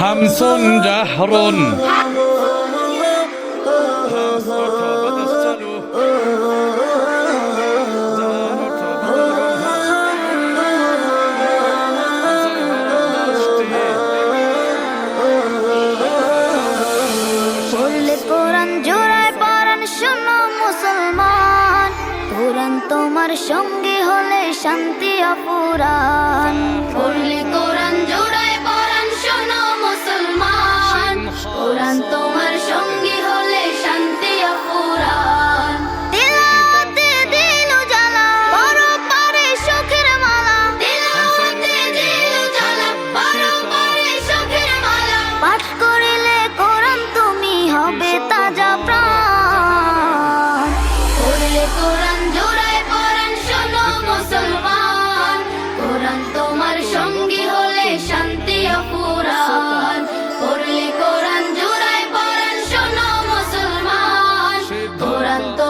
হামসুন জাহরুন। তোমার সঙ্গী হলে শান্তি অপুরা অপুরাণ পড়লে কোরআন জুড়াই পড়ান শোনো মুসলমান। কোরআন তো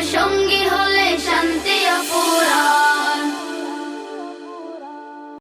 兄弟。